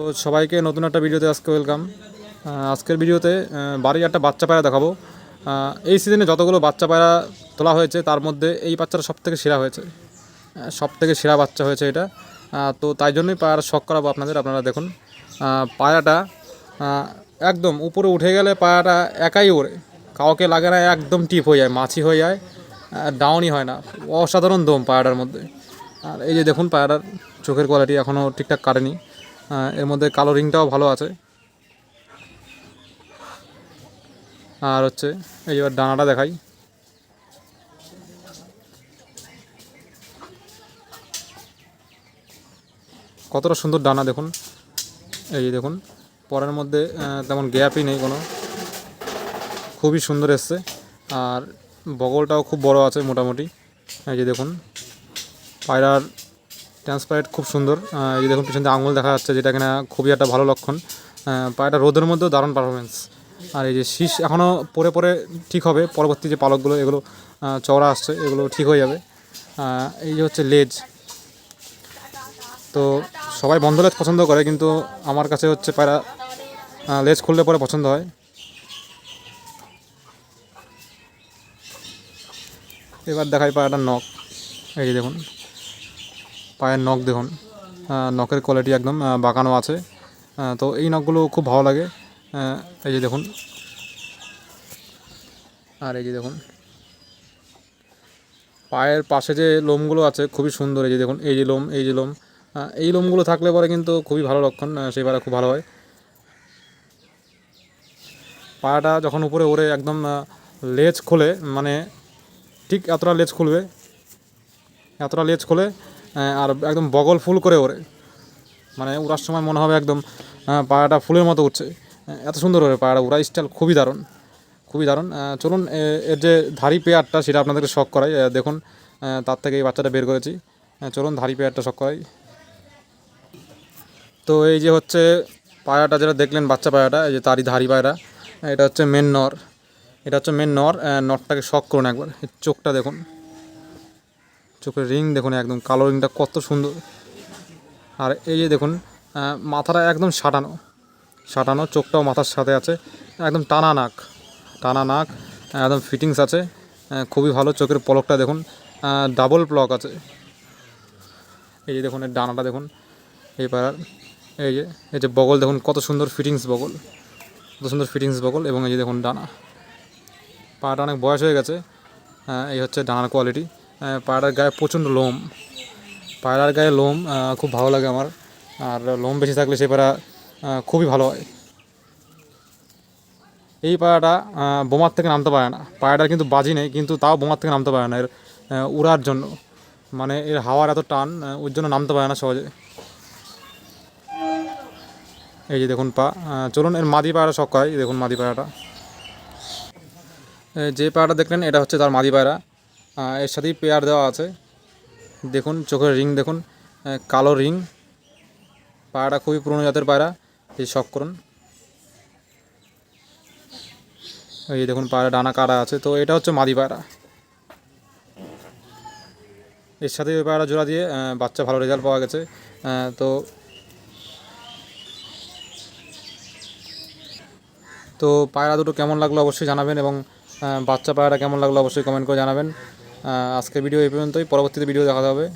তো সবাইকে নতুন একটা ভিডিওতে আজকে ওয়েলকাম আজকের ভিডিওতে বাড়ির একটা বাচ্চা পায়রা দেখাবো। এই সিজনে যতগুলো বাচ্চা পায়রা তোলা হয়েছে, তার মধ্যে এই বাচ্চাটা সব থেকে সেরা হয়েছে। সব থেকে সেরা বাচ্চা হয়েছে এটা। তো তাই জন্যই পায়রা শখ করাবো আপনাদের, আপনারা দেখুন। পায়রাটা একদম উপরে উঠে গেলে পায়রাটা একাই ওড়ে। কাউকে লাগে না, একদম টিপ হয়ে যায়, মাছি হয়ে যায় ডাউনই হয় না। অসাধারণ দম পায়রাটার মধ্যে। আর এই যে দেখুন, পায়রার চোখের কোয়ালিটি এখনও ঠিকঠাক কাটেনি। এর মধ্যে কালো রিংটাও ভালো আছে। আর হচ্ছে, এই এবার ডানাটা দেখাই। কতটা সুন্দর ডানা দেখুন। এই দেখুন, পরের মধ্যে তেমন গ্যাপই নেই কোনো। খুবই সুন্দর এসছে। আর বগলটাও খুব বড় আছে মোটামুটি। এই যে দেখুন, পায়রার ট্রান্সপারেন্ট খুব সুন্দর। এই দেখুন পিছন আঙুল দেখা যাচ্ছে যেটা কিনা খুবই একটা ভালো লক্ষণ। আহ, পায়রাটা রোদের মধ্যেও দারুণ পারফরমেন্স আর এই যে শীষ এখনও পরে পরে ঠিক হবে পরবর্তী যে পালকগুলো এগুলো চওড়া আসছে এগুলো ঠিক হয়ে যাবে। এই যে হচ্ছে লেজ। তো সবাই বন্ধ লেজ পছন্দ করে কিন্তু আমার কাছে হচ্ছে পায়রা লেজ খুললে পরে পছন্দ হয়। এবার দেখাই পায়রাটার নখ। এই যে দেখুন। পায়ের নখ দেখুন। নখের কোয়ালিটি একদম বাঁকানো আছে। তো এই নখগুলো খুব ভালো লাগে। এই যে দেখুন। আর এই যে দেখুন। পায়ের পাশে যে লোমগুলো আছে, খুবই সুন্দর। এই যে দেখুন, এই যে লোম, এই যে লোম। এই লোমগুলো থাকলে পরে কিন্তু খুবই ভালো লক্ষণ সেই পায়রা খুব ভালো হয়। পায়াটা যখন উপরে ওড়ে, একদম লেজ খোলে মানে ঠিক এতটা লেজ খুলবে, এতটা লেজ খোলে আর একদম বগল ফুল করে ওড়ে। মানে উড়ার সময় মনে হবে একদম পায়াটা ফুলের মতো উঠছে। এত সুন্দর ওরে পায়াটা উড়া স্টাইল খুবই দারুণ। খুবই দারুণ। চলুন এর যে ধারি পেয়ারটা সেটা আপনাদেরকে শখ করাই। দেখুন তার থেকে এই বাচ্চাটা বের করেছি। চলুন ধারি পেয়ারটা শখ করাই। তো এই যে হচ্ছে পায়াটা, যেটা দেখলেন বাচ্চা পায়াটা, এই যে তারই ধারি পায়রা এটা হচ্ছে মেন নর। এটা হচ্ছে মেন নর নরটাকে শখ করুন একবার। চোখটা দেখুন। চোখের রিং, দেখুন একদম কালো রিংটা কত সুন্দর। আর এই যে দেখুন মাথাটা একদম সাটানো সাটানো, চোখটাও মাথার সাথে আছে, একদম টানা নাক টানা নাক, একদম ফিটিংস আছে খুবই ভালো চোখের পলকটা দেখুন ডাবল প্লক আছে। এই যে দেখুন, এর ডানাটা দেখুন, এই পাড়ার, এই যে এই যে বগল দেখুন, কত সুন্দর ফিটিংস বগল, কত সুন্দর ফিটিংস বগল, এবং এই যে দেখুন ডানা। পাটা অনেক বয়স হয়ে গেছে এই হচ্ছে ডানার কোয়ালিটি পায়রার গায়ে প্রচণ্ড লোম। পায়রার গায়ে লোম খুব ভালো লাগে আমার। আর লোম বেশি থাকলে সে পায়রা খুবই ভালো হয়। এই পায়রাটা বোমার থেকে নামতে পারে না। পায়রাটার কিন্তু বাজি নেই, কিন্তু তাও বোমার থেকে নামতে পারে না। এর উড়ার জন্য। মানে এর হাওয়ার এত টান ওর জন্য নামতে পারে না সহজে। এই যে দেখুন পা চলুন এর মাদি পায়রা শখ হয় দেখুন মাদি পায়রাটা যে পায়রাটা দেখলেন, এটা হচ্ছে তার মাদি পায়রা এর সাথেই পেয়ার দেওয়া আছে। দেখুন, চোখের রিং দেখুন কালো রিং পায়রাটা খুবই পুরনো জাতের পায়রা, এই শখ করুন। এই দেখুন পায়রা ডানা কাটা আছে, তো এটা হচ্ছে মাদি পায়রা। এর সাথে ওই পায়রা জোড়া দিয়ে বাচ্চা ভালো রেজাল্ট পাওয়া গেছে তো তো পায়রা দুটো কেমন লাগল অবশ্যই জানাবেন এবং বাচ্চা পায়রা কেমন লাগল অবশ্যই কমেন্ট করে জানাবেন। আজকের ভিডিও এই পর্যন্তই। পরবর্তীতে ভিডিও দেখা হবে।